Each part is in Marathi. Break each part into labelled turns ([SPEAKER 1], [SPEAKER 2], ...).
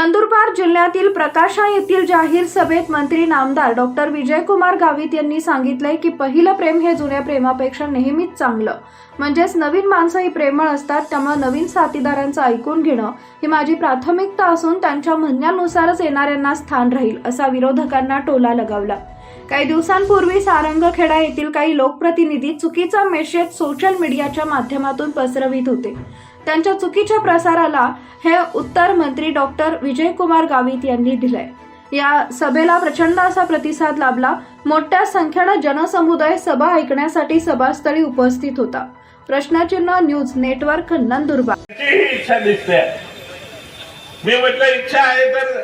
[SPEAKER 1] नंदुरबार जिल्ह्यातील प्रकाशा येथील जाहीर सभेत मंत्री नामदार डॉक्टर विजयकुमार गावित यांनी सांगितलंय की पहिलं प्रेम हे जुन्या प्रेमापेक्षा नेहमीच चांगलं. म्हणजेच नवीन माणसं ही प्रेमळ असतात त्यामुळे नवीन साथीदारांचं ऐकून घेणं ही माझी प्राथमिकता असून त्यांच्या म्हणण्यानुसारच येणाऱ्यांना स्थान राहील असा विरोधकांना टोला लगावला. काही दिवसांपूर्वी सारंगखेडा येथील काही लोकप्रतिनिधी चुकीचा मेसेज सोशल मीडियाच्या माध्यमातून पसरवित होते. त्यांच्या चुकीच्या प्रसाराला हे उत्तर मंत्री डॉक्टर विजयकुमार गावित यांनी दिलंय. या सभेला प्रचंड असा प्रतिसाद लाभला. मोठ्या संख्येनं जनसमुदाय सभा ऐकण्यासाठी सभास्थळी उपस्थित होता. प्रश्नचिन्ह न्यूज नेटवर्क नंदुरबार.
[SPEAKER 2] इच्छा दिसते मी म्हटलं इच्छा आहे तर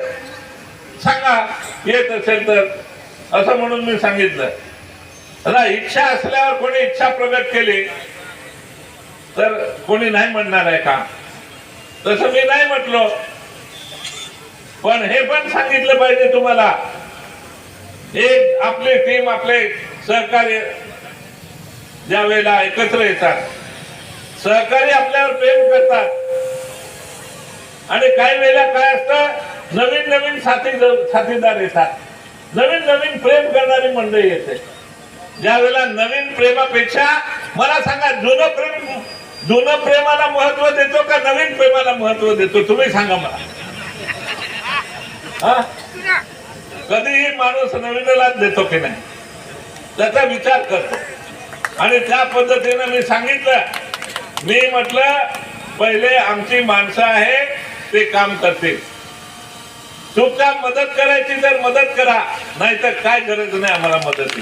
[SPEAKER 2] सांगा येत असेल तर. असं म्हणून मी सांगितलं. आता इच्छा असल्यावर कोणी इच्छा प्रगट केली तर कोणी नाही म्हणणार आहे का? तसं मी नाही म्हटलो. पण हे पण सांगितलं पाहिजे तुम्हाला. एक आपली टीम आपले सहकार्य ज्या वेळेला एकत्र येतात सहकारी आपल्यावर प्रेम करतात. आणि काही वेळेला काय असतं? नवीन नवीन साथी साथीदार येतात. नवीन नवीन प्रेम करणारी मंडळी येते. ज्या वेळेला नवीन प्रेमापेक्षा मला सांगा जुनं प्रेम जुनं प्रेमाला महत्त्व देतो का नवीन प्रेमाला महत्त्व देतो? तुम्ही सांगा मला. कधीही माणूस नवीनलाच देतो की नाही? त्याचा विचार करतो. आणि त्या पद्धतीनं मी सांगितलं. मी म्हटलं पहिले आमची माणसं आहे ते काम करतील. चुपचाप मदत करायची तर मदत करा नाहीतर काय गरज नाही आम्हाला मदतीची.